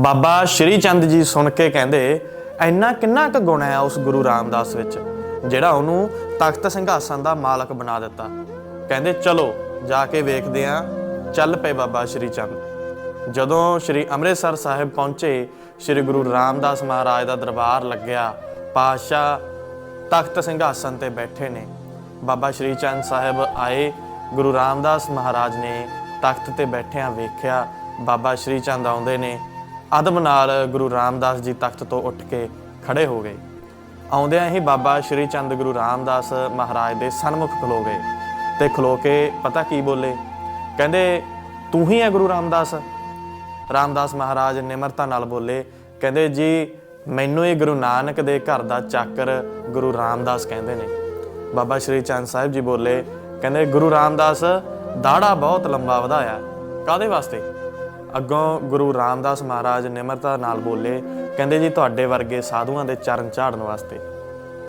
ਬਾਬਾ ਸ਼੍ਰੀ ਚੰਦ ਜੀ ਸੁਣ ਕੇ ਕਹਿੰਦੇ, ਇੰਨਾ ਕਿੰਨਾ ਕੁ ਗੁਣ ਹੈ ਉਸ ਗੁਰੂ ਰਾਮਦਾਸ ਵਿੱਚ, ਜਿਹੜਾ ਉਹਨੂੰ ਤਖਤ ਸਿੰਘਾਸਨ ਦਾ ਮਾਲਕ ਬਣਾ ਦਿੱਤਾ? ਕਹਿੰਦੇ, ਚਲੋ, ਜਾ ਕੇ ਵੇਖਦੇ ਆਂ। ਚੱਲ ਪਏ ਬਾਬਾ ਸ਼੍ਰੀ ਚੰਦ। ਜਦੋਂ ਸ਼੍ਰੀ ਅੰਮ੍ਰਿਤਸਰ ਸਾਹਿਬ ਪਹੁੰਚੇ, ਸ਼੍ਰੀ ਗੁਰੂ ਰਾਮਦਾਸ ਮਹਾਰਾਜ ਦਾ ਦਰਬਾਰ ਲੱਗਿਆ, ਪਾਤਸ਼ਾਹ ਤਖਤ ਸਿੰਘਾਸਨ ਤੇ ਬੈਠੇ ਨੇ। ਬਾਬਾ ਸ਼੍ਰੀ ਚੰਦ ਸਾਹਿਬ ਆਏ, ਗੁਰੂ ਰਾਮਦਾਸ ਮਹਾਰਾਜ ਨੇ ਤਖਤ ਤੇ ਬੈਠਿਆਂ ਵੇਖਿਆ, ਬਾਬਾ ਸ਼੍ਰੀ ਚੰਦ ਆਉਂਦੇ ਨੇ। ਅਦਮ ਨਾਲ ਗੁਰੂ ਰਾਮਦਾਸ ਜੀ ਤਖਤ ਤੋਂ ਉੱਠ ਕੇ ਖੜੇ ਹੋ ਗਏ। ਆਉਂਦਿਆਂ ਹੀ ਬਾਬਾ ਸ਼੍ਰੀ ਚੰਦ ਗੁਰੂ ਰਾਮਦਾਸ ਮਹਾਰਾਜ ਦੇ ਸਨਮੁਖ ਖਲੋ ਗਏ ਤੇ ਖਲੋ ਕੇ ਪਤਾ ਕੀ ਬੋਲੇ? ਕਹਿੰਦੇ, ਤੂੰ ਹੀ ਹੈ ਗੁਰੂ ਰਾਮਦਾਸ? ਰਾਮਦਾਸ ਮਹਾਰਾਜ ਨਿਮਰਤਾ ਨਾਲ ਬੋਲੇ, ਕਹਿੰਦੇ ਜੀ, ਮੈਨੂੰ ਇਹ ਗੁਰੂ ਨਾਨਕ ਦੇ ਘਰ ਦਾ ਚਾਕਰ ਗੁਰੂ ਰਾਮਦਾਸ ਕਹਿੰਦੇ ਨੇ। ਬਾਬਾ ਸ਼੍ਰੀ ਚੰਦ ਸਾਹਿਬ ਜੀ ਬੋਲੇ, ਕਹਿੰਦੇ, ਗੁਰੂ ਰਾਮਦਾਸ ਦਾੜਾ ਬਹੁਤ ਲੰਬਾ ਵਧਾਇਆ। ਕਾਦੇ ਵਾਸਤੇ? ਅੱਗੋਂ ਗੁਰੂ ਰਾਮਦਾਸ ਮਹਾਰਾਜ ਨਿਮਰਤਾ ਨਾਲ ਬੋਲੇ, ਕਹਿੰਦੇ ਜੀ ਤੁਹਾਡੇ ਵਰਗੇ ਸਾਧੂਆਂ ਦੇ ਚਰਨ ਝਾੜਨ ਵਾਸਤੇ।